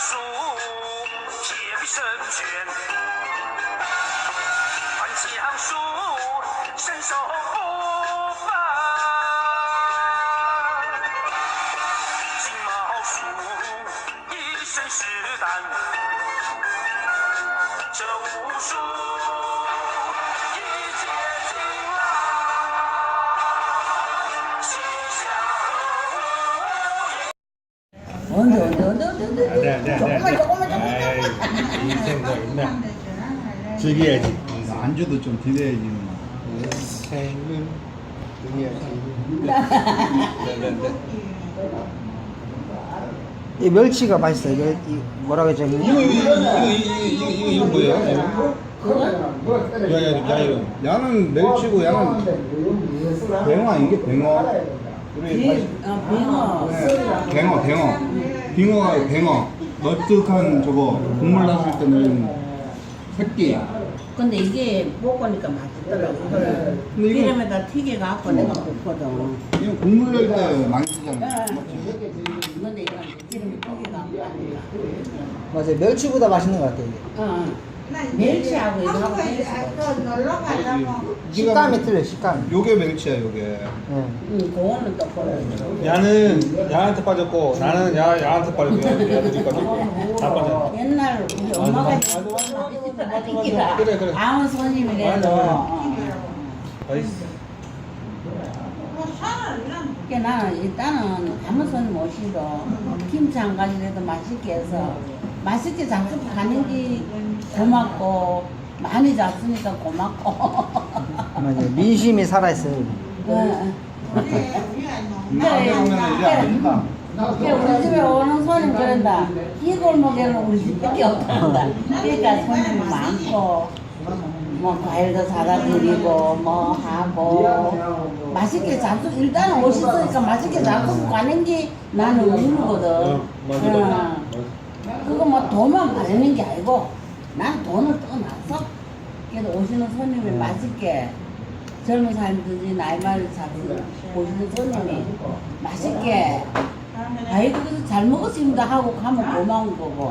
书铁笔神拳 네, 네, 네. 조금만 조금만 조금만 아이, 인생도 있네. 즐겨야지. 안주도 좀 기대해야지 누나. 인생은 즐겨야지. 네네네. 이 멸치가 맛있어요. 멸, 이 뭐라고 했죠? 이거, 이거, 이거, 이거, 이거, 이거, 이거 뭐예요? 이거? 야, 야, 야, 이거. 야는 멸치고 야는 뱅어 이게 뱅어. 우리 아 빙어 네, 뱅어 뱅어. 빙어가 뱅어. 넓적한 저거 국물 났을 때는 새끼. 근데 이게 먹으니까 맛있더라고 이거를 근데 이거- 기름에다 튀겨갖고 내가 굽거든 이거 국물 낼 때 많이 쓰잖아. 근데 이건 기름에 튀겨갖고 하니까 맞아요. 멸치보다 맛있는 것 같아요. 이게. 어 멸치하고 이거 하고 멸치하고 식감이 틀려요. 식감이. 요게 멸치야 요게. 예. 응 그거는 또 그래 야는 야한테 빠졌고 나는 야 야한테 빠졌고 야들이 빠졌고 다 빠졌네. 옛날 우리 엄마가 맞아, 맞아, 맞아, 이기라 그래, 그래. 아무 손님이라도 맞아, 맞아. 어. 맛있어. 그게 나는 일단은 아무 손님 오시도 김치 한 가지라도 맛있게 해서 맛있게 잡수 가는 게 고맙고 많이 잡수니까 고맙고 맞아요. 민심이 살아있어요. 안 된다. 그래, 우리 집에 오는 손님 그런다 이 골목에는 우리 집밖에 없단다 그러니까 손님이 많고 뭐 과일도 사다 드리고 뭐 하고 맛있게 잡수 일단은 오셨으니까 맛있게 잡수고 가는 게 나는 의무거든 어. 응. 그거 뭐 돈만 받는 게 아니고 난 돈을 떠나서 그래도 오시는 손님이 맛있게 젊은 사람들이 나이 많은 사람들 오시는 손님이 맛있게 아이고 그래서 잘 먹었습니다 하고 가면 고마운 거고.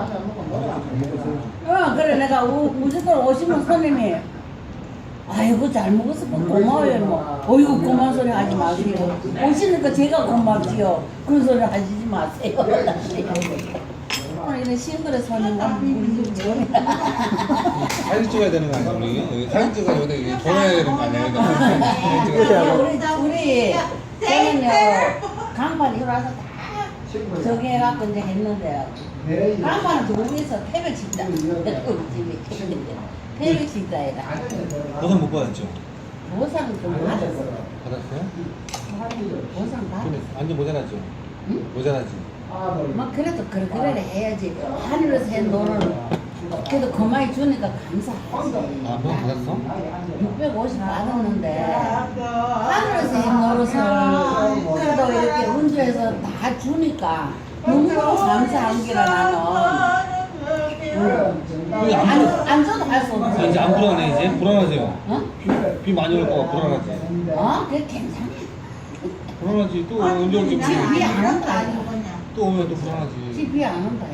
어 그래. 내가 우, 집 오시는 손님이 아이고 잘 먹었어 뭐 고마워요 뭐. 어이구 고마운 소리 하지 마세요. 오시니까 제가 고맙지요. 그런 소리 하시지 마세요 오늘 이런 싱글의 손님 우리 집 사진 찍어야 되는 거 아니야 우리? 여기 사진 찍어야 여기 전화해야 되는 거 아니야? 여기다 사진 찍어야 돼. 우리 우리 저는요 간판 이거 와서 다 저기 해갖고 이제 했는데요 두개서 태백 진다 우리 집이 태백 진다에다 보상 못 받았죠? 보상은 좀 받았어 받았어요? 보상 받았어 근데 완전 모자라죠? 응? 모자라지? 막 그래도 그래 그래 해야지 하늘에서 한 돈을 그래도 그만이 주니까 감사하지 아, 보상 받았어? 650 받았는데 하늘에서 한 노릇을 그래도 이렇게 운주해서 다 주니까 너무너무 감사한 게라 나는 안, 안, 불- 안 줘도 할 수 아, 없지 이제 안 불안해 이제? 불안하세요? 어? 비, 비 많이 올 거가 불안하지? 어? 그게 괜찮아 불안하지 또 언제 올지 모르지 안 온다 이거 또 오면 또 불안하지. 집이 안 온다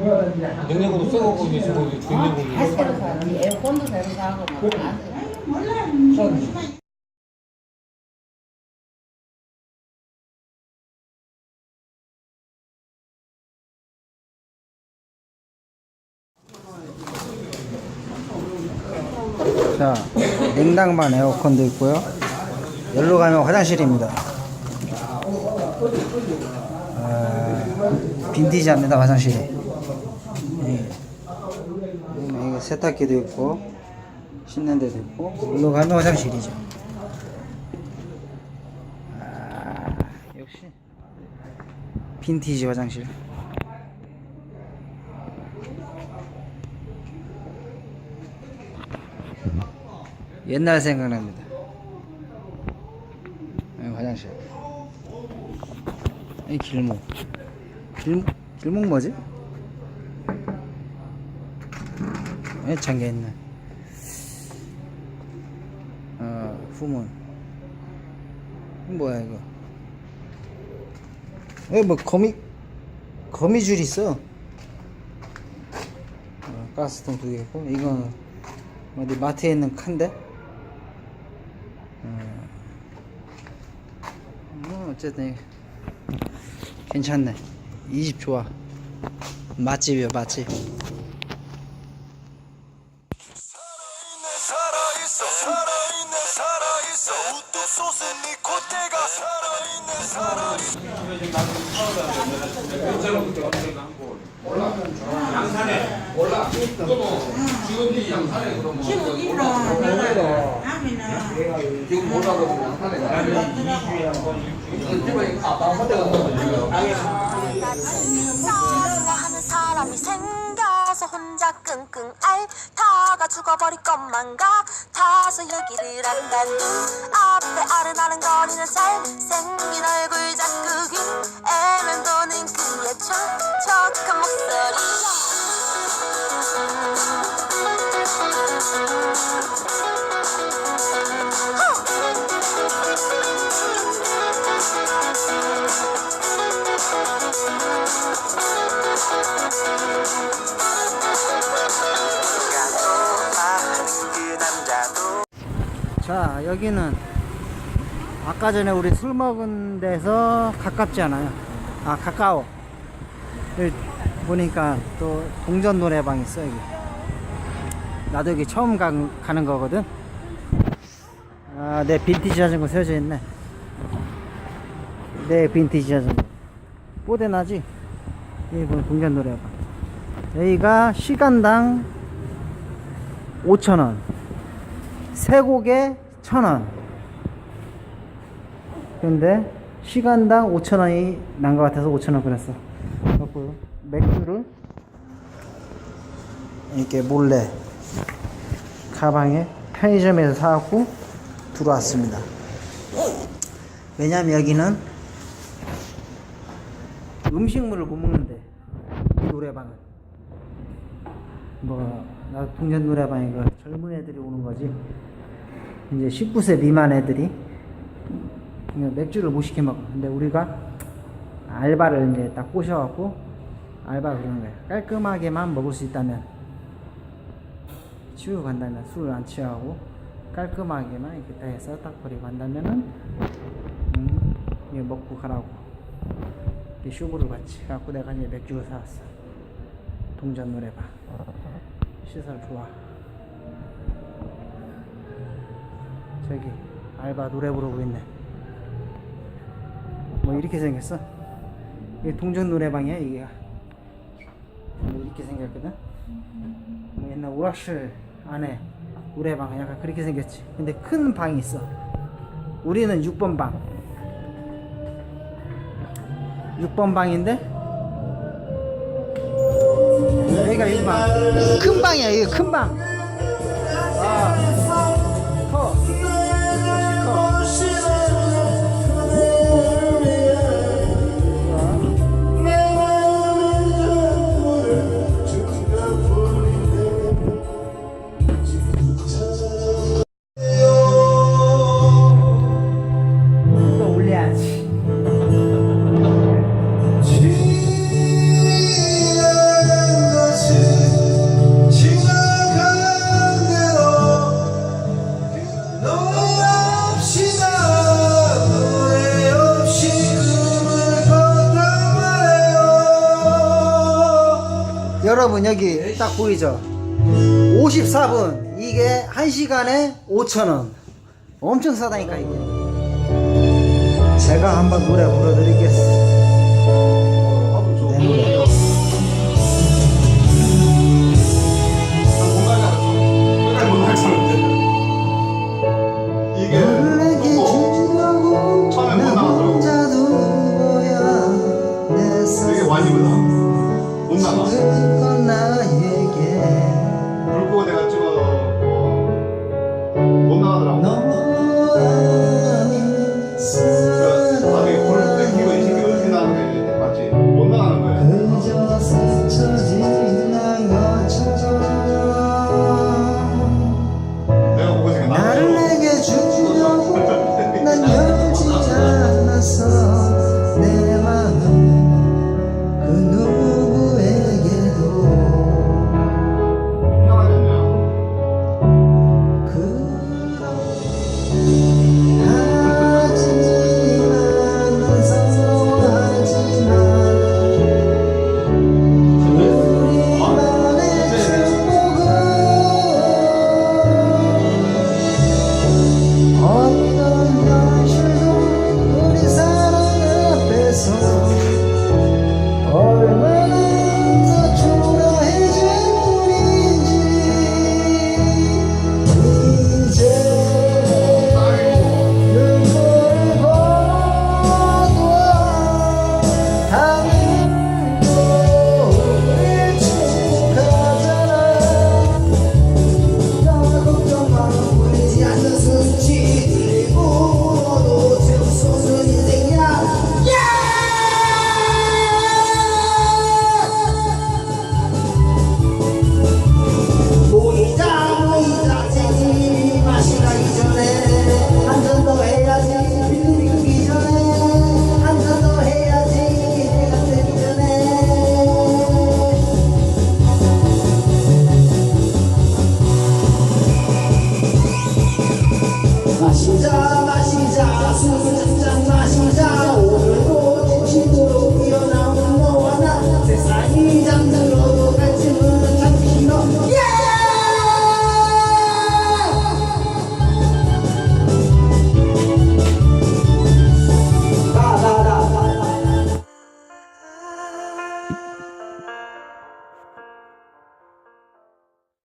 이거 냉장고도 썩어 보이지 지금 어? 냉장고 다 새로 사지 에어컨도 새로 사고 뭐다 자, 냉장반 에어컨도 있고요. 여기로 가면 화장실입니다. 빈티지 합니다, 화장실이. 예. 여기 이게 세탁기도 있고, 씻는 데도 있고, 여기로 가면 화장실이죠. 아, 역시. 빈티지 화장실. 옛날 생각납니다. 여기 화장실. 이 길목. 길, 길목 뭐지? 왜 잠겨있네. 어, 후문. 이거 뭐야, 이거? 여기 뭐 거미 거미줄 있어. 어, 가스통 두 개 있고 이건 어디 마트에 있는 칸데. 어, 뭐 어쨌든 괜찮네. 이 집 좋아. 맛집이야 맛집. 살아있어 살아있 네 살아있어 우뚝 솟은 네 콧대가 살아있네 살아있어 좋아하는 사람이 생겨서 혼자 끙끙 앓다가 죽어버릴 것만 같아서 얘기를 한다 눈 앞에 아른아른 거리는 잘생긴 얼굴 자꾸 자 여기는 아까 전에 우리 술 먹은 데서 가깝지 않아요. 아 가까워. 보니까 또 동전 노래방 있어 여기 나도 여기 처음 가, 가는 거거든. 아내 빈티지 자전거 세워져 있네. 내 빈티지 자전거. 뽀대나지? 보면 동전 노래방 여기가 시간당 5천원. 세 곡에 천 원. 근데 시간당 오천 원이 난 것 같아서 오천 원 그랬어. 그래갖고 맥주를 이렇게 몰래 가방에 편의점에서 사갖고 들어왔습니다. 왜냐면 여기는 음식물을 못 먹는데 이 노래방은 뭐, 나 동전 노래방에 그 젊은 애들이 오는 거지. 이제 19세 미만 애들이 맥주를 못 시켜 먹어. 근데 우리가 알바를 이제 딱 꼬셔갖고 알바 그러는 거야. 깔끔하게만 먹을 수 있다면 치우고 간다면 술을 안 취하고 깔끔하게만 이렇게 딱 해서 딱 버리고 간다면은 음, 이거 먹고 가라고. 이렇게 쇼부를 받지. 그래갖고 내가 이제 맥주를 사왔어. 동전 노래방. 시설 좋아. 저기 알바 노래 부르고 있네. 뭐 이렇게 생겼어. 이게 동전 노래방이야 이게. 뭐 이렇게 생겼거든. 뭐 옛날 오락실 안에 노래방 약간 그렇게 생겼지. 근데 큰 방이 있어. 우리는 6번 방. 6번 방인데 여기가 1방. 큰 방이야, 이거 큰 방. 여기 딱 보이죠? 54분. 이게 1시간에 5천원. 엄청 싸다니까 이게. 제가 한번 노래 불러드리겠습니다. 내 노래 이게